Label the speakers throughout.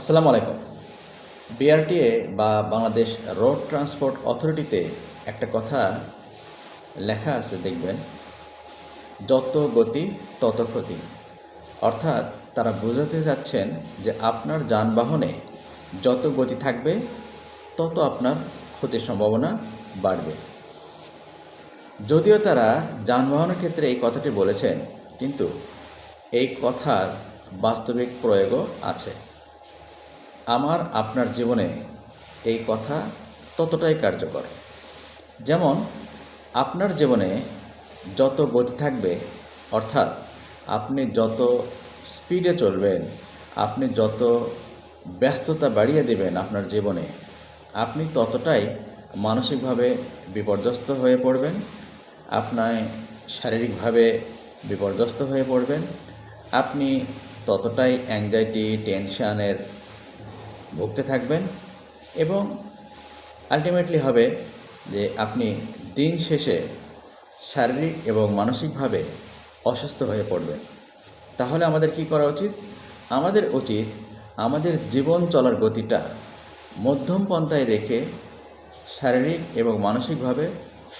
Speaker 1: আসসালামু আলাইকুম বিআরটিএ বা বাংলাদেশ রোড ট্রান্সপোর্ট অথরিটিতে একটা কথা লেখা আছে দেখবেন যত গতি তত প্রতি অর্থাৎ তারা বোঝাতে চাচ্ছেন যে আপনার যানবাহনে যত গতি থাকবে তত আপনার ক্ষতির সম্ভাবনা বাড়বে যদিও তারা যানবাহনের ক্ষেত্রে এই কথাটি বলেছেন কিন্তু এই কথার বাস্তবিক প্রয়োগও আছে আমার আপনার জীবনে এই কথা ততটাই কার্যকর যেমন আপনার জীবনে যত গতি থাকবে অর্থাৎ আপনি যত স্পিডে চলবেন আপনি যত ব্যস্ততা বাড়িয়ে দেবেন আপনার জীবনে আপনি ততটাই মানসিকভাবে বিপর্যস্ত হয়ে পড়বেন আপনার শারীরিকভাবে বিপর্যস্ত হয়ে পড়বেন আপনি ততটাই অ্যাংজাইটি টেনশানের ভুগতে থাকবেন এবং আলটিমেটলি হবে যে আপনি দিন শেষে শারীরিক এবং মানসিকভাবে অসুস্থ হয়ে পড়বেন তাহলে আমাদের কি করা উচিত আমাদের উচিত আমাদের জীবন চলার গতিটা মধ্যম পন্থায় রেখে শারীরিক এবং মানসিকভাবে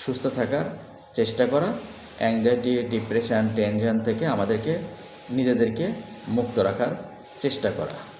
Speaker 1: সুস্থ থাকার চেষ্টা করা অ্যাংজাইটি ডিপ্রেশন টেনশন থেকে আমাদেরকে নিজেদেরকে মুক্ত রাখার চেষ্টা করা